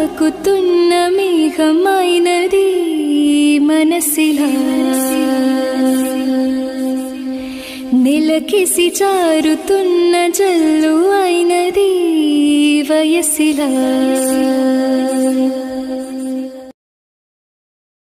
తాకుతున్న మేఘమైనది మనసిలా. నిలకిసి చారుతున్న జల్లు అయినది వయసిలా.